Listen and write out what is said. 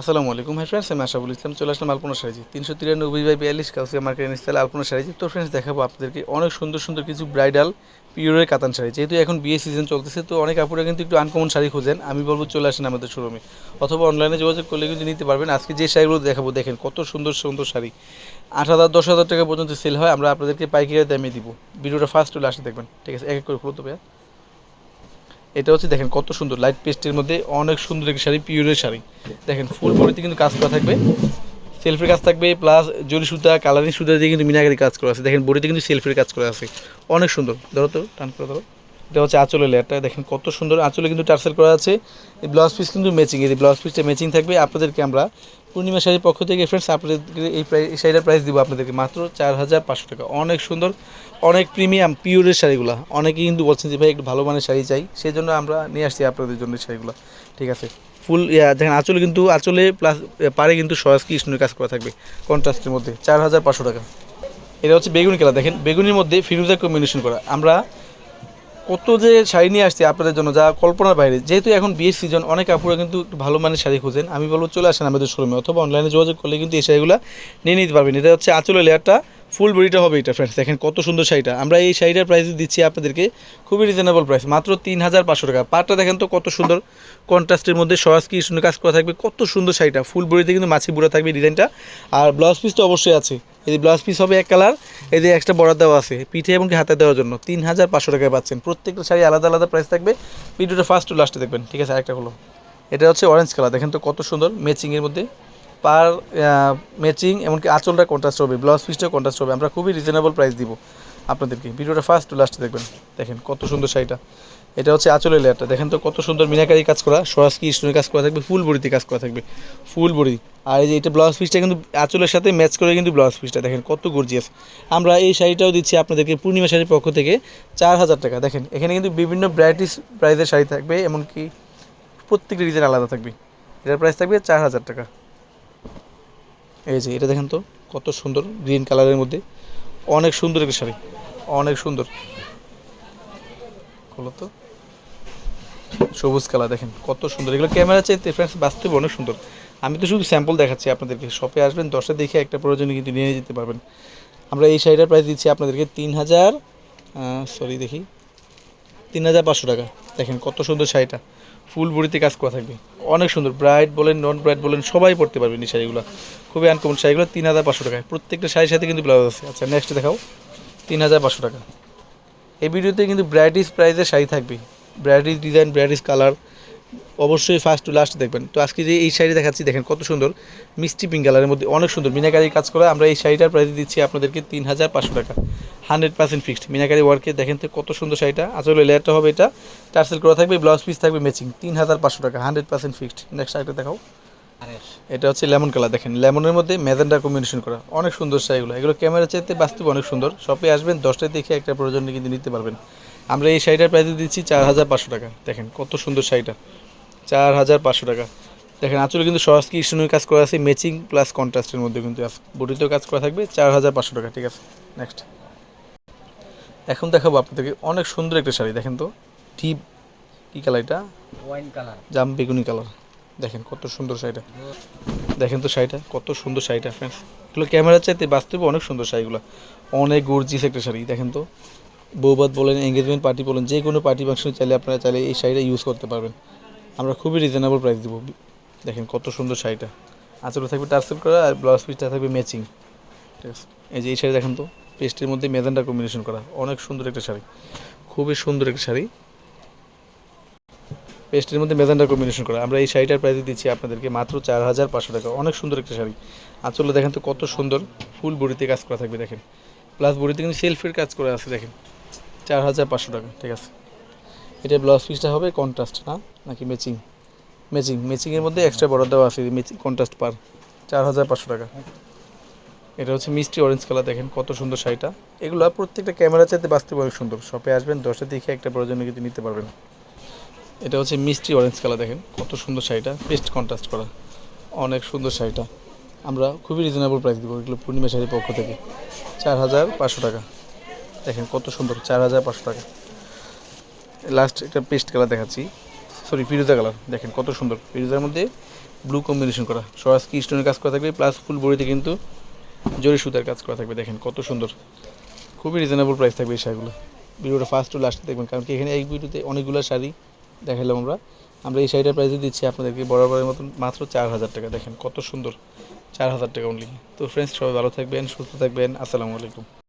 আসসালামু আলাইকুম hi friends আমি আশাফুল ইসলাম চলে আসলাম আলপনা শাড়িজি তিনশো তিরানব্বই বাই বিয়াল্লিশ কাউসিয়া মার্কেট স্টাইল আলপনা শাড়িজি তো ফ্রেন্ডস দেখাবো আপনাদেরকে অনেক সুন্দর সুন্দর কিছু ব্রাইডাল পিওরের কাতান শাড়ি। যেহেতু এখন বিয়ে সিজন চলতেছে, তো অনেক আপুরা কিন্তু একটু আনকমন শাড়ি খোঁজেন। আমি বলব চলে আসেন আমাদের শোরুমে অথবা অনলাইনে যোগাযোগ করলে কিন্তু নিতে পারবেন। আজকে যে শাড়িগুলো দেখাবো, দেখেন কত সুন্দর সুন্দর শাড়ি। আট হাজার, দশ হাজার টাকা পর্যন্ত সেল হয়। আমরা আপনাদেরকে পাইকারি দামে দিব। ভিডিওটা ফার্স্ট চলে আসে দেখবেন। ঠিক আছে, এক এক করে খুলো তো ভাইয়া। এটা হচ্ছে দেখেন কত সুন্দর লাইট পেস্টের মধ্যে অনেক সুন্দর একটি শাড়ি পিওরের শাড়ি। দেখেন ফুল বডিতে কিন্তু কাজ করা থাকবে। সেলফের কাজ থাকবে প্লাস জরি সুতা কালারিং সুতা দিয়ে কিন্তু মিনাকারি কাজ করা আছে। দেখেন বডিতে কিন্তু সেলফির কাজ করা আছে। অনেক সুন্দর। ধরো তো, টান করে ধরো। এটা হচ্ছে আঁচলের লেয়ারটা। দেখেন কত সুন্দর আঁচলে কিন্তু টার্সেল করা আছে। এই ব্লাউজ পিস কিন্তু ম্যাচিং এই ব্লাউজ পিসটা ম্যাচিং থাকবে। আপনাদেরকে আমরা পূর্ণিমা শাড়ির পক্ষ থেকে ফ্রেন্ডস আপনাদেরকে এই এই শাড়িটার প্রাইস দিব আপনাদেরকে মাত্র চার হাজার পাঁচশো টাকা। অনেক সুন্দর, অনেক প্রিমিয়াম পিওরের শাড়িগুলো। অনেকেই কিন্তু বলছেন যে, ভাই, একটু ভালো মানের শাড়ি চাই। সেই জন্য আমরা নিয়ে আসছি আপনাদের জন্য শাড়িগুলো। ঠিক আছে? ফুল দেখেন, আঁচলে কিন্তু, আঁচলে প্লাস পারে কিন্তু সরাসরি স্টোনের কাজ করা থাকবে। কন্ট্রাস্টের মধ্যে, চার হাজার পাঁচশো টাকা। এটা হচ্ছে বেগুনি কালার। দেখেন, বেগুনির মধ্যে ফিরুজা কম্বিনেশন করা। আমরা কত যে শাড়ি নিয়ে আসছি আপনাদের জন্য, যা কল্পনার বাইরে। যেহেতু এখন বিয়ের সিজন অনেক আপুরা কিন্তু ভালো মানের শাড়ি খুঁজেন। আমি বলব, চলে আসেন আমাদের শোরুমে অথবা অনলাইনে যোগাযোগ করলে কিন্তু এই শাড়িগুলো নিয়ে নিতে পারবেন। এটা হচ্ছে আঁচলের লেয়ারটা ফুল বডিটা হবে এটা ফ্রেন্ডস দেখেন কত সুন্দর শাড়িটা। আমরা এই শাড়িটার প্রাইস দিচ্ছি আপনাদেরকে খুবই রিজনেবল প্রাইস মাত্র তিন হাজার পাঁচশো টাকা। পাটটা দেখেন তো কত সুন্দর কন্ট্রাস্টের মধ্যে সরাসরি সুন্দর কাজ করা থাকবে, কত সুন্দর শাড়িটা। ফুল বডিতে কিন্তু মাছি বুড়া থাকবে ডিজাইনটা আর ব্লাউজ পিস তো অবশ্যই আছে। এই ব্লাউজ পিস হবে এক কালার এই যে এক্সট্রা বর্ডার দেওয়া আছে, পিঠে এবং হাতে দেওয়ার জন্য। তিন হাজার পাঁচশো টাকায় পাচ্ছেন। প্রত্যেকটা শাড়ি আলাদা আলাদা প্রাইস থাকবে। ভিডিওটা ফার্স্ট টু লাস্টে দেখবেন, ঠিক আছে? আরেকটা হলো। এটা হচ্ছে অরেঞ্জ কালার দেখেন তো কত সুন্দর ম্যাচিংয়ের মধ্যে। পার ম্যাচিং এমনকি আঁচলটা কন্ট্রাস্ট হবে, ব্লাউজ পিসটা কন্ট্রাস্ট হবে। আমরা খুবই রিজনেবল প্রাইস দিব আপনাদেরকে। ভিডিওটা ফার্স্ট টু লাস্টে দেখবেন। দেখেন কত সুন্দর শাড়িটা। এটা হচ্ছে আঁচলের লেয়ারটা। দেখেন তো কত সুন্দর মিনাকারি কাজ করা সরাসরি স্টোনের কাজ করা থাকবে, ফুল বডিতে কাজ করা থাকবে, ফুল বডি। আর এই যে এটা ব্লাউজ পিসটা কিন্তু আঁচলের সাথে ম্যাচ করে কিন্তু ব্লাউজ পিসটা দেখেন কত গর্জিয়াস আমরা এই শাড়িটাও দিচ্ছি আপনাদেরকে পূর্ণিমা শাড়ির পক্ষ থেকে চার হাজার টাকা। দেখেন, এখানে কিন্তু বিভিন্ন ভ্যারাইটিস প্রাইসের শাড়ি থাকবে, এমনকি প্রত্যেকটা ডিজাইন আলাদা থাকবে। এটার প্রাইস থাকবে চার হাজার টাকা। এই যে এটা দেখেন তো কত সুন্দর গ্রিন কালারের মধ্যে। অনেক সুন্দর একটা শাড়ি, অনেক সুন্দর। হলো তো। সবুজ কালার, দেখেন কত সুন্দর। এগুলো ক্যামেরা চাইতে ফ্রেন্ডস বাস্তবে অনেক সুন্দর। আমি তো শুধু স্যাম্পল দেখাচ্ছি আপনাদেরকে। শপে আসবেন, দশটা দেখে একটা প্রয়োজনে কিন্তু নিয়ে যেতে পারবেন। আমরা এই শাড়িটার প্রাইস দিচ্ছি আপনাদেরকে তিন হাজার সরি দেখি, তিন হাজার পাঁচশো টাকা। দেখেন কত সুন্দর শাড়িটা। ফুল বড়িতে কাজ করা থাকবে। অনেক সুন্দর। ব্রাইট বলেন নন ব্রাইট বলেন, সবাই পড়তে পারবেন এই শাড়িগুলো। খুবই আনকমন শাড়িগুলো, তিন হাজার পাঁচশো টাকায়। প্রত্যেকটা শাড়ির সাথে কিন্তু ব্লাউজ আছে। আচ্ছা নেক্সট দেখাও। তিন হাজার পাঁচশো টাকা। এই ভিডিওতে কিন্তু ব্রাইটিস প্রাইসের শাড়ি থাকবে ব্রাইটিস ডিজাইন ব্রাইটিস কালার অবশ্যই ফার্স্ট টু লাস্ট দেখবেন। তো আজকে যে এই শাড়ি দেখাচ্ছি দেখেন কত সুন্দর। মিষ্টি পিঙ্ক কালারের মধ্যে অনেক সুন্দর। মিনাকারি কাজ করা আমরা এই শাড়িটার প্রাইস দিচ্ছি আপনাদেরকে তিন হাজার পাঁচশো টাকা। হান্ড্রেড পার্সেন্ট ফিক্সড মিনাকারি ওয়ার্কে দেখেন তো কত সুন্দর শাড়িটা। আসলে লেয়ারটা হবে এটা। টার্সেল করা থাকবে ব্লাউজ পিস থাকবে ম্যাচিং তিন হাজার পাঁচশো টাকা হান্ড্রেড পার্সেন্ট ফিক্সড নেক্সট শাড়িটা দেখাও। এটা হচ্ছে লেমন কালার দেখেন। লেমনের মধ্যে ম্যাজেন্ডা কম্বিনেশন করা। অনেক সুন্দর শাড়িগুলো। এগুলো ক্যামেরা চাইতে বাস্তবে অনেক সুন্দর। শপে আসবেন দশটায় দেখে একটা প্রয়োজন কিন্তু নিতে পারবেন। আমরা এই শাড়িটার প্রাইস দিচ্ছি চার হাজার পাঁচশো টাকা। দেখেন কত সুন্দর শাড়িটা। চার হাজার পাঁচশো টাকা। দেখেন আঁচলে কিন্তু সরাসরি স্টোনের কাজ করা আছে ম্যাচিং প্লাস কন্ট্রাস্টের মধ্যে কিন্তু বডিতেও কাজ করা থাকবে চার হাজার পাঁচশো টাকা ঠিক আছে? নেক্সট এখন দেখাবো আপনাদেরকে অনেক সুন্দর একটা শাড়ি দেখেন তো। ডিপ কী কালার এটা? ওয়াইন কালার জাম বেগুনি কালার দেখেন কত সুন্দর শাড়িটা। দেখেন তো শাড়িটা কত সুন্দর শাড়িটা ফ্রেন্ডস এগুলো ক্যামেরার চাইতে বাস্তবে অনেক সুন্দর শাড়িগুলো। অনেক গর্জিস একটা শাড়ি দেখেন তো। বৌবাদ বলেন এঙ্গেজমেন্ট পার্টি বলেন, যে কোনো পার্টি ফাংশনে চাইলে আপনারা চাইলে এই শাড়িটা ইউজ করতে পারবেন। আমরা খুবই রিজনেবল প্রাইস দেবো। দেখেন কত সুন্দর শাড়িটা। আঁচলে থাকবে টার্সেল করা আর ব্লাউজ পিসটা থাকবে ম্যাচিং ঠিক আছে? এই যে এই শাড়ি দেখেন তো পেস্টের মধ্যে মেজানটা কম্বিনেশন করা। অনেক সুন্দর একটা শাড়ি। খুবই সুন্দর একটা শাড়ি। পেস্টের মধ্যে মেজানটা কম্বিনেশন করা। আমরা এই শাড়িটার প্রাইস দিচ্ছি আপনাদেরকে মাত্র চার হাজার পাঁচশো টাকা। অনেক সুন্দর একটা শাড়ি। আঁচলে দেখেন তো কত সুন্দর। ফুল বড়িতে কাজ করা থাকবে, দেখেন। প্লাস বড়িতে কিন্তু সেলফের কাজ করা আছে, দেখেন। চার হাজার পাঁচশো টাকা, ঠিক আছে। এটা ব্লাউজ পিসটা হবে কন্ট্রাস্ট না? নাকি ম্যাচিং ম্যাচিং ম্যাচিংয়ের মধ্যে এক্সট্রা বর্ডার দেওয়া আছে ম্যাচিং কন্ট্রাস্ট পার চার হাজার পাঁচশো টাকা। এটা হচ্ছে মিষ্টি অরেঞ্জ কালার দেখেন কত সুন্দর শাড়িটা। এগুলো প্রত্যেকটা ক্যামেরা চাইতে বাস্তবে অনেক সুন্দর। শপে আসবেন, দশটা দেখে একটা প্রয়োজনে কিন্তু নিতে পারবেন। এটা হচ্ছে মিষ্টি অরেঞ্জ কালার দেখেন কত সুন্দর শাড়িটা পেস্ট কন্ট্রাস্ট করা। অনেক সুন্দর শাড়িটা। আমরা খুবই রিজনেবল প্রাইস দেবো, এগুলো পূর্ণিমা শাড়ির পক্ষ থেকে। চার হাজার পাঁচশো টাকা। দেখেন কত সুন্দর, চার হাজার পাঁচশো টাকা। লাস্ট একটা পেস্ট কালার দেখাচ্ছি। সরি ফিরোজা কালার দেখেন কত সুন্দর। ফিরোজার মধ্যে ব্লু কম্বিনেশন করা। সরাসরি স্টোনের কাজ করা থাকবে? প্লাস ফুল বডিতে কিন্তু জরি সুতার কাজ করা থাকবে। দেখেন কত সুন্দর। খুবই রিজনেবল প্রাইস থাকবে এই শাড়িগুলো। ভিডিওটা ফার্স্ট টু লাস্ট দেখবেন। কারণ কি এখানে এই ভিডিওতে অনেকগুলো শাড়ি দেখালাম আমরা। আমরা এই শাড়িটার প্রাইসে দিচ্ছি আপনাদেরকে বরাবরের মতন মাত্র চার হাজার টাকা। দেখেন কত সুন্দর। চার হাজার টাকা অনলি তো ফ্রেন্ডস সবাই ভালো থাকবেন, সুস্থ থাকবেন। আসসালামু আলাইকুম।